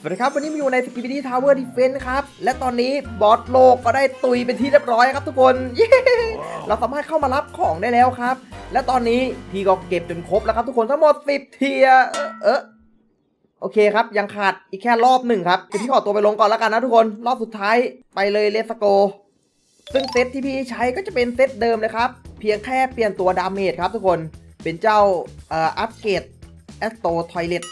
สวัสดีครับ วันนี้มาอยู่ใน s k i b i d y Tower Defense ครับ และตอนนี้บอสโลกก็ได้ตุยเป็นที่เรียบร้อยครับทุกคนเย้เราสามารถเข้ามารับของได้แล้วครับ และตอนนี้พี่ก็เก็บจนครบแล้วครับทุกคนทั้งหมด 10 เทียร์เออเออโอเคครับ ยังขาดอีกแค่รอบหนึ่งครับเดี๋ยวพี่ขอตัวไปลงก่อนแล้วกันนะทุกคนรอบสุดท้ายไปเลยเลสโกซึ่งเซตที่พี่ใช้ก็จะเป็นเซตเดิมเลยครับ เพียงแค่เปลี่ยนตัวดาเมจครับทุกคนเป็นเจ้าเอ่ออัปเกรดแอสโตทอยเลต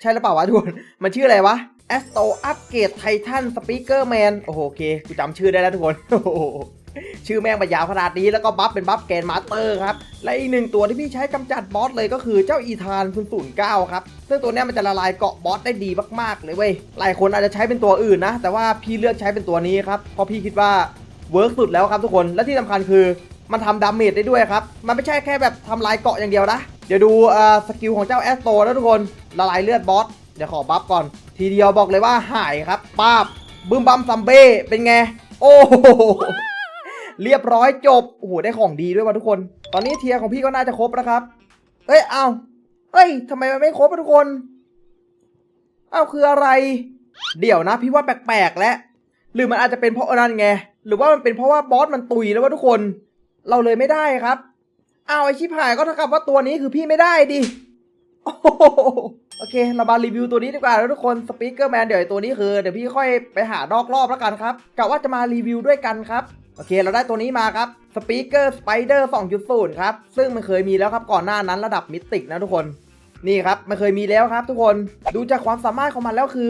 ใช่หรือเปล่าวะทุกคน มันชื่ออะไรวะแอสโตอัปเกรดไททันสปีกเกอร์แมนโอ้โหโอเค กูจำชื่อได้แล้วทุกคน โอ้โห ชื่อแม่งมายาวขนาดนี้แล้วก็บัฟเป็นบัฟแกนมาสเตอร์ครับ และอีกหนึ่งตัวที่พี่ใช้กำจัดบอสเลยก็คือเจ้าอีธาน009ครับ ซึ่งตัวนี้มันจะละลายเกาะบอสได้ดีมากๆเลยเว้ย หลายคนอาจจะใช้เป็นตัวอื่นนะ แต่ว่าพี่เลือกใช้เป็นตัวนี้ครับ เพราะพี่คิดว่าเวิร์กสุดแล้วครับทุกคน และที่สำคัญคือมันทำดาเมจได้ด้วยครับ มันไม่ใช่แค่แบบทำลายเกาะอย่างเดียวนะ ดี๋ยวดูอ่อสกิลของเจ้าแอสโตนะทุกคนละลายเลือดบอสเดี๋ยวขอบัฟก่อน ทีเดียวบอกเลยว่าหายครับป้าบบึ้มบัมซัมเบ้เป็นไง โอ้โหเรียบร้อยจบโอ้โหได้ของดีด้วยว่ะทุกคน ตอนนี้เทียร์ของพี่ก็น่าจะครบแล้วครับเอ้ยเอาเอ้ยทำไมมันไม่ครบอะทุกคนเอ้าคืออะไร เดี๋ยวนะ พี่ว่าแปลกๆแล้วหรือมันอาจจะเป็นเพราะนั่นไง หรือว่ามันเป็นเพราะว่าบอสมันตุยแล้วว่าทุกคน เราเลยไม่ได้ครับ อ้าวไอชิบหายก็เท่ากับว่าตัวนี้คือพี่ไม่ได้ดิโอ้โอเค เรามารีวิวตัวนี้ดีกว่าแล้วทุกคนสปีกเกอร์แมนเดี๋ยวตัวนี้คือเดี๋ยวพี่ค่อยไปหานอกรอบแล้วกันครับกะว่าจะมารีวิวด้วยกันครับโอเค เราได้ตัวนี้มาครับสปีกเกอร์สไปเดอร์2.0 ครับ ซึ่งมันเคยมีแล้วครับก่อนหน้านั้นระดับมิติกนะทุกคน นี่ครับ มันเคยมีแล้วครับ ทุกคนดูจากความสามารถของมันแล้วคือ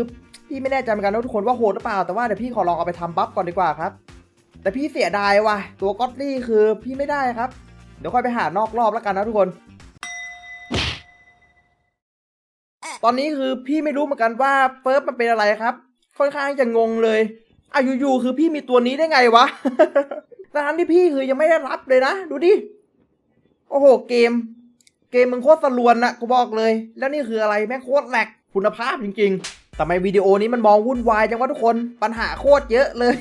พี่ไม่แน่ใจเหมือนกันนะทุกคนว่าโหดหรือเปล่า แต่ว่าเดี๋ยวพี่ขอลองเอาไปทำบัฟก่อนดีกว่าครับ แต่พี่เสียดายว่ะตัวก็อตลี่คือพี่ไม่ได้ครับ เดี๋ยวค่อยไปหานอกรอบแล้วกันนะทุกคน ตอนนี้คือพี่ไม่รู้เหมือนกันว่าเฟิร์สมันเป็นอะไรครับ ค่อนข้างจะงงเลยอะอยู่ๆคือพี่มีตัวนี้ได้ไงวะทั้งที่พี่คือยังไม่ได้รับเลยนะ ดูดิ โอ้โห เกม เกมมึงโคตรสลวนนะกูบอกเลย แล้วนี่คืออะไรแม่งโคตรแหลกคุณภาพจริง ๆทำไมวิดีโอนี้มันมองวุ่นวายจังวะทุกคนปัญหาโคตรเยอะเลย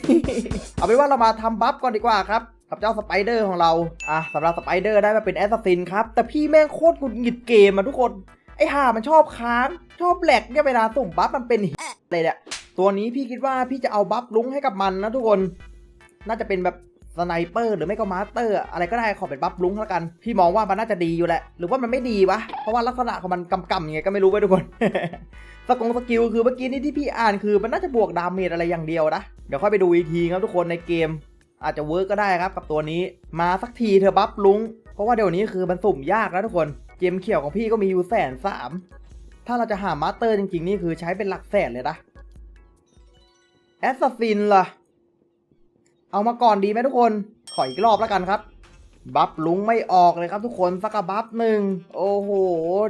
เอาเป็นว่าเรามาทำบัฟก่อนดีกว่าครับ กับเจ้าสไปเดอร์ของเรา อะสำหรับสไปเดอร์ได้มาเป็นแอสซัสซินครับ แต่พี่แม่งโคตรหงุดหงิดเกมอะทุกคน ไอ้ห่ามันชอบค้าง ชอบแหลกเนี่ยเวลาส่งบัฟมันเป็นอะไรเนี่ยตัวนี้พี่คิดว่าพี่จะเอาบัฟลุ้งให้กับมันนะทุกคน น่าจะเป็นแบบสไนเปอร์หรือไม่ก็มาสเตอร์ อะไรก็ได้ขอเป็นบัฟลุ้งแล้วกัน พี่มองว่ามันน่าจะดีอยู่แหละ หรือว่ามันไม่ดีวะ เพราะว่าลักษณะของมันกำๆยังไงก็ไม่รู้ไว้ทุกคนสกงสกิลคือเมื่อกี้นี้ที่พี่อ่านคือมันน่าจะบวกดาเมจอะไรอย่างเดียวนะ เดี๋ยวค่อยไปดูอีกทีครับทุกคนในเกม อาจจะเวิร์กก็ได้ครับกับตัวนี้ มาสักทีเธอบัฟลุง เพราะว่าเดี๋ยวนี้คือมันสุ่มยากนะทุกคน เกมเขียวของพี่ก็มีอยู่แสนสาม ถ้าเราจะหามาสเตอร์จริงๆ นี่คือใช้เป็นหลักแสนเลยนะ แอสซัสซินล่ะ เอามาก่อนดีไหมทุกคน ขออีกรอบแล้วกันครับบัฟลุงไม่ออกเลยครับทุกคนสักบัฟหนึ่งโอ้โห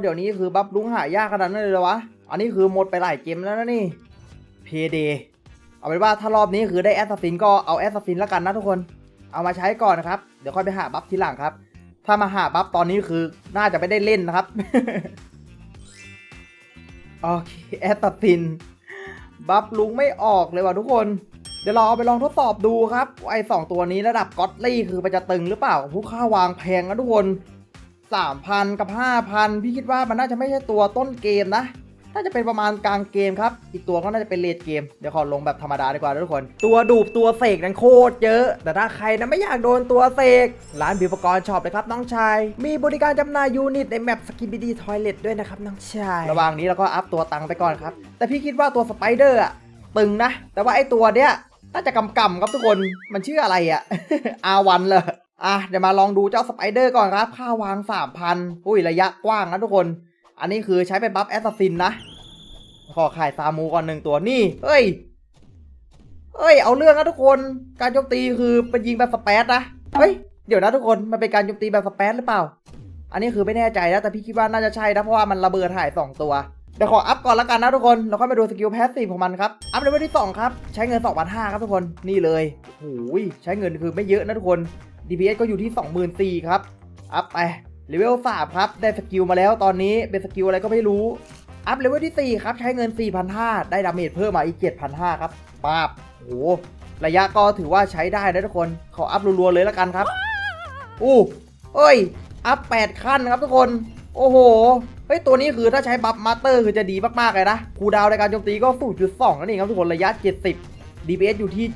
เดี๋ยวนี้คือบัฟลุงหายากขนาดนั้นเลยเหรอวะ อันนี้คือหมดไปหลายเกมแล้วนะนี่ เพเด เอาเป็นว่าถ้ารอบนี้คือได้แอสซัสซินก็เอาแอสซัสซินแล้วกันนะทุกคน เอามาใช้ก่อนนะครับ เดี๋ยวค่อยไปหาบัฟทีหลังครับ ถ้ามาหาบัฟตอนนี้คือน่าจะไม่ได้เล่นนะครับ โอเคแอสตัดติน บัฟลุงไม่ออกเลยว่ะทุกคน เดี๋ยวเราเอาไปลองทดสอบดูครับไอ้สองตัวนี้ระดับก็อตลี่คือมันจะตึงหรือเปล่าผู้ค่าวางแพงนะทุกคน3,000กับ5,000พี่คิดว่ามันน่าจะไม่ใช่ตัวต้นเกมนะ น่าจะเป็นประมาณกลางเกมครับ อีกตัวก็น่าจะเป็นเลดเกม เดี๋ยวขอลงแบบธรรมดาดีกว่าทุกคน ตัวดูบตัวเสกนั้นโคตรเยอะ แต่ถ้าใครนะไม่อยากโดนตัวเสก ร้านบิวปกรณ์ช็อปเลยครับน้องชาย มีบริการจำหน่ายยูนิตในแมปสกินบิดีทอยเลตด้วยนะครับน้องชาย ระหว่างนี้เราก็อัพตัวตังค์ไปก่อนครับ แต่พี่คิดว่าตัวสไปเดอร์อะตึงนะ แต่ว่าไอตัวเนี้ยน่าจะกำกำครับทุกคน มันชื่ออะไรอะอาวันเลยอะเดี๋ยวมาลองดูเจ้าสไปเดอร์ก่อนครับ ค่าวาง 3,000 อุ้ยระยะกว้างนะทุกคน อันนี้คือใช้เป็นบัฟแอสซัสซินนะ ขอขายซามูก่อนหนึ่งตัวนี่ เฮ้ย เฮ้ย เอาเรื่องนะทุกคน การโจมตีคือเป็นยิงแบบสเปซนะ เฮ้ย เดี๋ยวนะทุกคน มันเป็นการโจมตีแบบสเปซหรือเปล่า อันนี้คือไม่แน่ใจนะ แต่พี่คิดว่าน่าจะใช่นะ เพราะว่ามันระเบิดถ่าย2ตัว เดี๋ยวขออัพก่อนละกันนะทุกคน แล้วค่อยมาดูสกิลแพสซีฟของมันครับ อัพเลเวลที่2ครับ ใช้เงิน 2,500ครับทุกคน นี่เลยโอ้ยใช้เงินคือไม่เยอะนะทุกคน DPS ก็อยู่ที่24,000ครับ อัพไป เลเวล3ครับ ได้สกิลมาแล้วตอนนี้เป็นสกิลอะไรก็ไม่รู้ อัพเลเวลที่ 4 ครับ ใช้เงิน 4,500 ได้ดาเมจเพิ่มมาอีก 7,500 ครับป้าบโหระยะก็ถือว่าใช้ได้นะทุกคนขออัพรัวๆเลยแล้วกันครับอู้เอ้ย อัพ 8 ขั้นครับทุกคน โอ้โหเฮ้ยตัวนี้คือถ้าใช้บัฟมาสเตอร์คือจะดีมากๆเลยนะคูดาวในการโจมตีก็0.2นั่นเองครับทุกคนระยะ 70 DPS อยู่ที่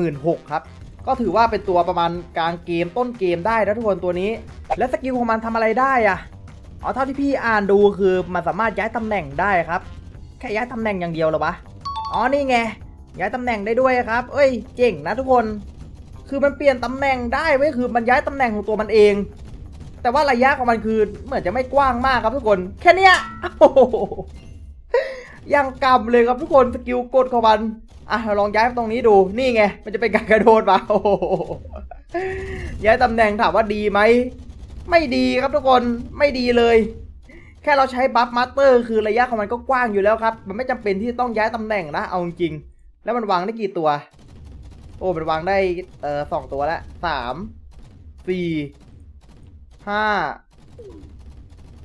76,000ครับ ก็ถือว่าเป็นตัวประมาณกลางเกมต้นเกมได้นะทุกคนตัวนี้ และสกิลของมันทำอะไรได้อะอ๋อเท่าที่พี่อ่านดูคือมันสามารถย้ายตำแหน่งได้ครับ แค่ย้ายตำแหน่งอย่างเดียวหรอวะอ๋อนี่ไงย้ายตำแหน่งได้ด้วยครับ เอ้ย เจ๋งนะทุกคน คือมันเปลี่ยนตำแหน่งได้เว้ย คือมันย้ายตำแหน่งของตัวมันเอง แต่ว่าระยะของมันคือเหมือนจะไม่กว้างมากครับทุกคน แค่เนี้ยโอ้โหยังกำเลยครับทุกคน สกิลกดของมัน อะเราลองย้ายตรงนี้ดูนี่ไง มันจะเป็นการกระโดดมาโอ้โหย้ายตำแหน่งถามว่าดีไหม ไม่ดีครับทุกคนไม่ดีเลย แค่เราใช้บัฟมาสเตอร์คือระยะของมันก็กว้างอยู่แล้วครับ มันไม่จำเป็นที่ต้องย้ายตำแหน่งนะเอาจริงแล้วมันวางได้กี่ตัว โอ้มันวางได้เออสองตัวแล้วสามสี่ห้า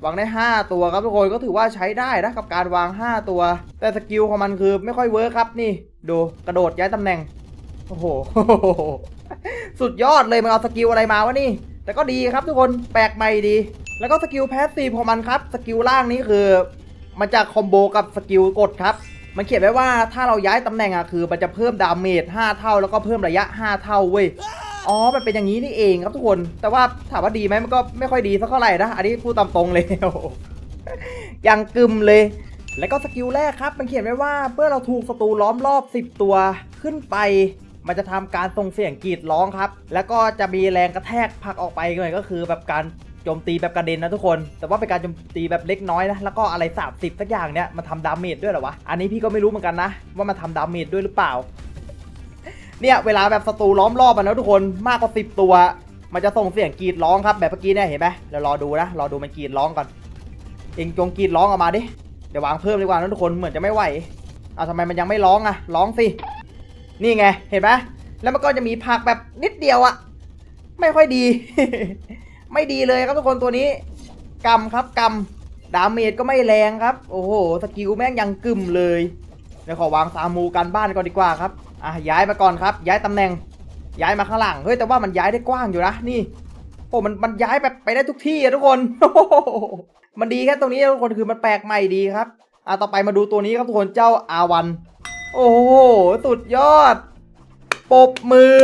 วางได้ห้าตัวครับทุกคนก็ถือว่าใช้ได้นะกับการวางห้าตัว แต่สกิลของมันคือไม่ค่อยเวิร์คครับนี่ ดูกระโดดย้ายตำแหน่ง โอ้โห สุดยอดเลยมันเอาสกิลอะไรมาวะนี่ แต่ก็ดีครับทุกคนแปลกใหม่ดี แล้วก็สกิลแพสซีฟของมันครับสกิลล่างนี้คือ มันจะคอมโบกับสกิลกดครับ มันเขียนไว้ว่าถ้าเราย้ายตำแหน่งอะคือมันจะเพิ่มดาเมจ5เท่าแล้วก็เพิ่มระยะ 5 เท่าเว้ยอ๋อ มันเป็นอย่างนี้นี่เองครับทุกคน แต่ว่าถามว่าดีไหมมันก็ไม่ค่อยดีสักเท่าไหร่นะ อันนี้พูดตามตรงเลย ยังกึมเลย แล้วก็สกิลแรกครับ มันเขียนไว้ว่าเมื่อเราถูกศัตรูล้อมรอบ 10 ตัวขึ้นไป มันจะทำการส่งเสียงกรีดร้องครับ แล้วก็จะมีแรงกระแทกผักออกไปหน่อยก็คือแบบการโจมตีแบบกระเด็นนะทุกคน แต่ว่าเป็นการโจมตีแบบเล็กน้อยนะ แล้วก็อะไร30สักอย่างเนี้ยมันทำดาเมจด้วยหรอวะ อันนี้พี่ก็ไม่รู้เหมือนกันนะ ว่ามันทำดาเมจด้วยหรือเปล่า เนี่ยเวลาแบบศัตรูล้อมรอบมันนะทุกคนมากกว่า10ตัว มันจะส่งเสียงกรีดร้องครับแบบเมื่อกี้เนี่ยเห็นไหมเดี๋ยวรอดูนะ รอดูมันกรีดร้องก่อน เองจงกรีดร้องออกมาดิ เดี๋ยววางเพิ่มดีกว่านะทุกคนเหมือนจะไม่ไหวเอาทำไมมันยังไม่ร้องอะร้องสิ นี่ไง เห็นไหมแล้วมันก็จะมีผักแบบนิดเดียวอะไม่ค่อยดี ไม่ดีเลยครับทุกคนตัวนี้กำครับกำดาเมจก็ไม่แรงครับ โอ้โหสกิลแม่งยังกึ่มเลยเดี๋ยวขอวางซามูกันบ้านก่อนดีกว่าครับอะย้ายมาก่อนครับ ย้ายตำแหน่ง ย้ายมาข้างหลังเฮ้ยแต่ว่ามันย้ายได้กว้างอยู่นะนี่ โอ้มันมันย้ายแบบไปได้ทุกที่อะทุกคน มันดีแค่ตรงนี้ทุกคนคือมันแปลกใหม่ดีครับอะต่อไปมาดูตัวนี้ครับทุกคนเจ้าอาวัน โอ้โหสุดยอดปบมือ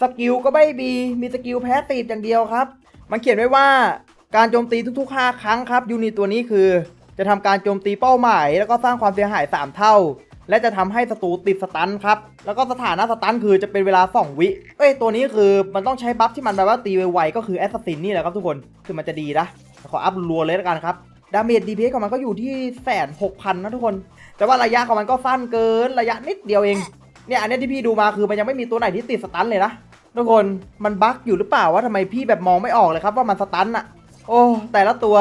สกิลก็ไม่มี มีสกิลแพ้ตีดอย่างเดียวครับ มันเขียนไว้ว่าการโจมตีทุกๆ 5 ครั้งครับ ยูนิตตัวนี้คือ จะทำการโจมตีเป้าหมาย แล้วก็สร้างความเสียหาย 3 เท่า และจะทำให้ศัตรูติดสตันครับ แล้วก็สถานะสตันคือจะเป็นเวลา 2 วิเอ้ยตัวนี้คือมันต้องใช้บัฟที่มันแบบว่าตีไวๆก็คือแอสซัสซินนี่แหละครับทุกคนคือมันจะดีนะขออัพรัวเลยแล้วกันครับดาเมจ DPS ของมันก็อยู่ที่แสนหกพันนะทุกคน แต่ว่าระยะของมันก็สั้นเกินระยะนิดเดียวเองเนี่ยอันนี้ที่พี่ดูมาคือมันยังไม่มีตัวไหนที่ติดสตันเลยนะทุกคนมันบั๊กอยู่หรือเปล่าว่าทำไมพี่แบบมองไม่ออกเลยครับว่ามันสตันอะโอ้แต่ละตัว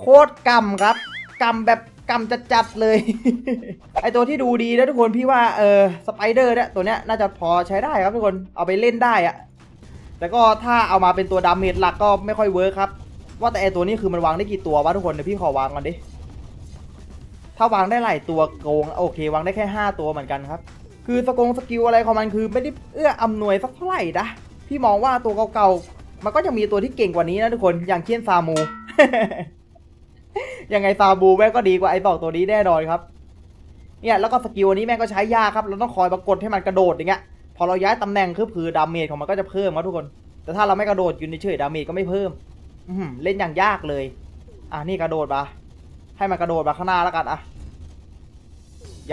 โคตรกำครับกำแบบ กำจัดๆเลย ไอตัวที่ดูดีนะทุกคนพี่ว่าเออสไปเดอร์เนี่ยตัวเนี้ยน่าจะพอใช้ได้ครับทุกคนเอาไปเล่นได้อะแต่ก็ถ้าเอามาเป็นตัวดาเมจหลักก็ไม่ค่อยเวิร์คครับ ว่าแต่ไอตัวนี้คือมันวางได้กี่ตัววะทุกคนเดี๋ยวพี่ขอวางก่อนดิถ้าวางได้หลายตัวโกงโอเควางได้แค่ 5 ตัวเหมือนกันครับ คือสกงสกิลอะไรของมันคือไม่ได้เอื้ออำนวยสักเท่าไหร่นะพี่มองว่าตัวเก่าๆมันก็จะมีตัวที่เก่งกว่านี้นะทุกคนอย่างเช่นซามู ยังไงซามูแม่งก็ดีกว่าไอ้สองตัวนี้แน่นอนครับ เนี่ยแล้วก็สกิลอันนี้แม่งก็ใช้ยากครับ เราต้องคอยประกดให้มันกระโดดอย่างเงี้ย พอเราย้ายตำแหน่งคือผือดาเมจของมันก็จะเพิ่มครับทุกคน แต่ถ้าเราไม่กระโดดอยู่เฉยดาเมจก็ไม่เพิ่ม อืเล่นอย่างยากเลย อะนี่กระโดดมาให้มันกระโดดมาข้างหน้าแล้วกันอะ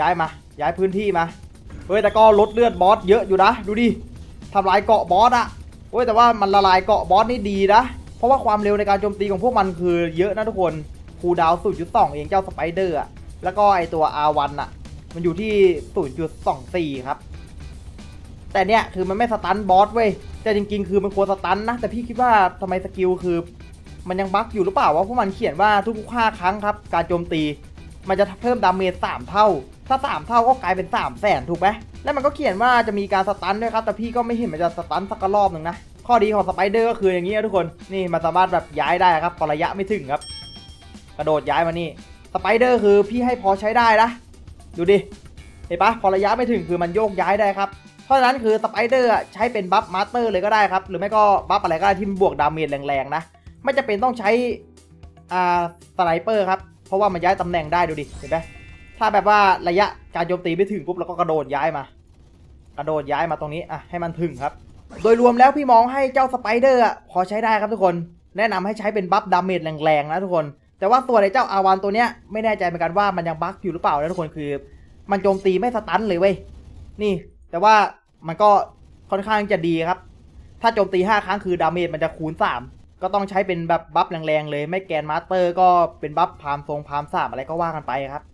ย้ายมา ย้ายพื้นที่มา เฮ้ยแต่ก็ลดเลือดบอสเยอะอยู่นะ ดูดิทำลายเกาะบอสอะเฮ้ยแต่ว่ามันละลายเกาะบอสนี่ดีนะ เพราะว่าความเร็วในการโจมตีของพวกมันคือเยอะนะทุกคน คูดาวน์0.2เองเจ้าสไปเดอร์อะแล้วก็ไอตัว R1 อะมันอยู่ที่0.24ครับ แต่เนี่ยคือมันไม่สตันบอสเว้ย แต่จริงๆ คือมันควรสตันนะ แต่พี่คิดว่าทำไมสกิลคือมันยังบั๊กอยู่หรือเปล่าวะเพราะมันเขียนว่าทุกๆ5ครั้งครับ การโจมตี มันจะเพิ่มดาเมจ3เท่า ถ้า3เท่าก็กลายเป็น3 0 0แสนถูกไหมแล้วมันก็เขียนว่าจะมีการสตันด้วยครับ แต่พี่ก็ไม่เห็นมันจะสตันสักรอบหนึ่งนะ ข้อดีของสไปเดอร์ก็คืออย่างนี้นะทุกคน นี่มันสามารถแบบย้ายได้ครับพอระยะไม่ถึงครับ กระโดดย้ายมานี่สไปเดอร์คือพี่ให้พอใช้ได้นะ ดูดิ เห็นปะพอระยะไม่ถึงคือมันโยกย้ายได้ครับ เพราะฉะนั้นคือสไปเดอร์ใช้เป็นบัฟมาสเตอร์เลยก็ได้ครับ หรือไม่ก็บัฟอะไรก็ได้ที่บวกดาเมจแรงๆนะ ไม่จะเป็นต้องใช้อ่าสไนเปอร์ครับ เพราะว่ามันย้ายตำแหน่งได้ดูดิ เห็นไหมถ้าแบบว่าระยะการโจมตีไม่ถึงปุ๊บเราก็กระโดดย้ายมา กระโดดย้ายมาตรงนี้อะให้มันถึงครับ โดยรวมแล้วพี่มองให้เจ้าสไปเดอร์พอใช้ได้ครับทุกคน แนะนำให้ใช้เป็นบัฟดาเมจแรงๆนะทุกคน แต่ว่าตัวในเจ้าอาวานตัวเนี้ยไม่แน่ใจเหมือนกันว่ามันยังบั๊กอยู่หรือเปล่านะทุกคนคือ มันโจมตีไม่สตันเลยเว้ยนี่ แต่ว่ามันก็ค่อนข้างจะดีครับ ถ้าโจมตี 5 ครั้งคือดาเมจมันจะคูณ 3 ก็ต้องใช้เป็นแบบบัฟแรงๆเลย ไม่แกนมาสเตอร์ก็เป็นบัฟพามทรงพามสามอะไรก็ว่ากันไปครับ